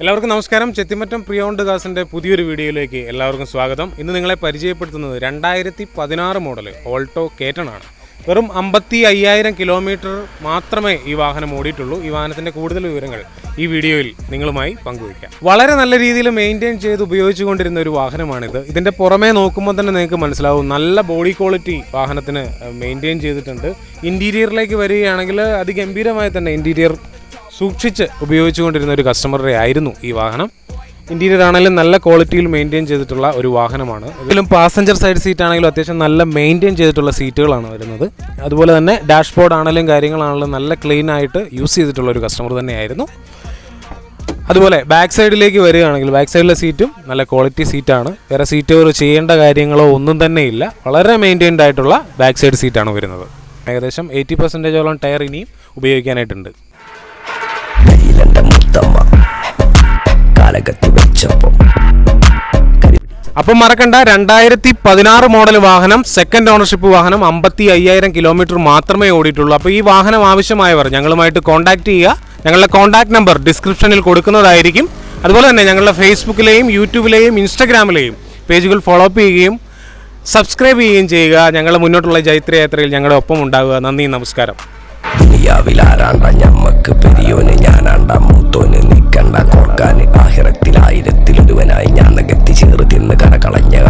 എല്ലാവർക്കും നമസ്കാരം. ചെത്തിമറ്റം പ്രിയോണ്ട് ദാസിന്റെ പുതിയൊരു വീഡിയോയിലേക്ക് എല്ലാവർക്കും സ്വാഗതം. ഇന്ന് നിങ്ങളെ പരിചയപ്പെടുത്തുന്നത് രണ്ടായിരത്തി പതിനാറ് മോഡൽ ഓൾട്ടോ കേറ്റൺ ആണ് വെറും അമ്പത്തി അയ്യായിരം കിലോമീറ്റർ മാത്രമേ ഈ വാഹനം ഓടിയിട്ടുള്ളൂ. ഈ വാഹനത്തിന്റെ കൂടുതൽ വിവരങ്ങൾ ഈ വീഡിയോയിൽ നിങ്ങളുമായി പങ്കുവയ്ക്കാം. വളരെ നല്ല രീതിയിൽ മെയിന്റെയിൻ ചെയ്ത് ഉപയോഗിച്ചുകൊണ്ടിരുന്ന ഒരു വാഹനമാണിത്. ഇതിന്റെ പുറമേ നോക്കുമ്പോൾ തന്നെ നിങ്ങൾക്ക് മനസ്സിലാവും. നല്ല ബോഡി ക്വാളിറ്റി വാഹനത്തിന് മെയിന്റെയിൻ ചെയ്തിട്ടുണ്ട്. ഇന്റീരിയറിലേക്ക് വരികയാണെങ്കിൽ അതിഗംഭീരമായി തന്നെ ഇന്റീരിയർ സൂക്ഷിച്ച് ഉപയോഗിച്ചുകൊണ്ടിരുന്ന ഒരു കസ്റ്റമറുടെ ആയിരുന്നു ഈ വാഹനം. ഇന്റീരിയർ ആണെങ്കിലും നല്ല ക്വാളിറ്റിയിൽ മെയിന്റെയിൻ ചെയ്തിട്ടുള്ള ഒരു വാഹനമാണ്. ഇതിലും പാസഞ്ചർ സൈഡ് സീറ്റ് ആണെങ്കിലും അത്യാവശ്യം നല്ല മെയിന്റെയിൻ ചെയ്തിട്ടുള്ള സീറ്റുകളാണ് വരുന്നത്. അതുപോലെ തന്നെ ഡാഷ്ബോർഡ് ആണെങ്കിലും കാര്യങ്ങളാണെങ്കിലും നല്ല ക്ലീൻ ആയിട്ട് യൂസ് ചെയ്തിട്ടുള്ള ഒരു കസ്റ്റമർ തന്നെയായിരുന്നു. അതുപോലെ ബാക്ക് സൈഡിലേക്ക് വരികയാണെങ്കിൽ ബാക്ക് സൈഡിലെ സീറ്റും നല്ല ക്വാളിറ്റി സീറ്റാണ് വേറെ സീറ്റുകൾ ചെയ്യേണ്ട കാര്യങ്ങളോ ഒന്നും തന്നെ ഇല്ല. വളരെ മെയിന്റെയിൻഡ് ആയിട്ടുള്ള ബാക്ക് സൈഡ് സീറ്റാണ് വരുന്നത്. ഏകദേശം എയ്റ്റി പെർസെന്റേജോളം ടയർ ഇനിയും ഉപയോഗിക്കാനായിട്ടുണ്ട്. അപ്പം മറക്കണ്ട രണ്ടായിരത്തി പതിനാറ് മോഡൽ വാഹനം സെക്കൻഡ് ഓണർഷിപ്പ് വാഹനം അമ്പത്തി അയ്യായിരം കിലോമീറ്റർ മാത്രമേ ഓടിയിട്ടുള്ളൂ. അപ്പോൾ ഈ വാഹനം ആവശ്യമായവർ ഞങ്ങളുമായിട്ട് കോൺടാക്ട് ചെയ്യുക. ഞങ്ങളുടെ കോൺടാക്ട് നമ്പർ ഡിസ്ക്രിപ്ഷനിൽ കൊടുക്കുന്നതായിരിക്കും. അതുപോലെ തന്നെ ഞങ്ങളുടെ ഫേസ്ബുക്കിലെയും യൂട്യൂബിലെയും ഇൻസ്റ്റഗ്രാമിലെയും പേജുകൾ ഫോളോ അപ്പ് ചെയ്യുകയും സബ്സ്ക്രൈബ് ചെയ്യുകയും ചെയ്യുക. ഞങ്ങളുടെ മുന്നോട്ടുള്ള ജൈത്രയാത്രയിൽ ഞങ്ങളുടെ ഒപ്പം ഉണ്ടാവുക. നന്ദി നമസ്കാരം. ഞമ്മക്ക് പെരിയോന് ഞാനാണ്ട മൂത്തോന് നിൽക്കണ്ട കോർക്കാന് là nhớ.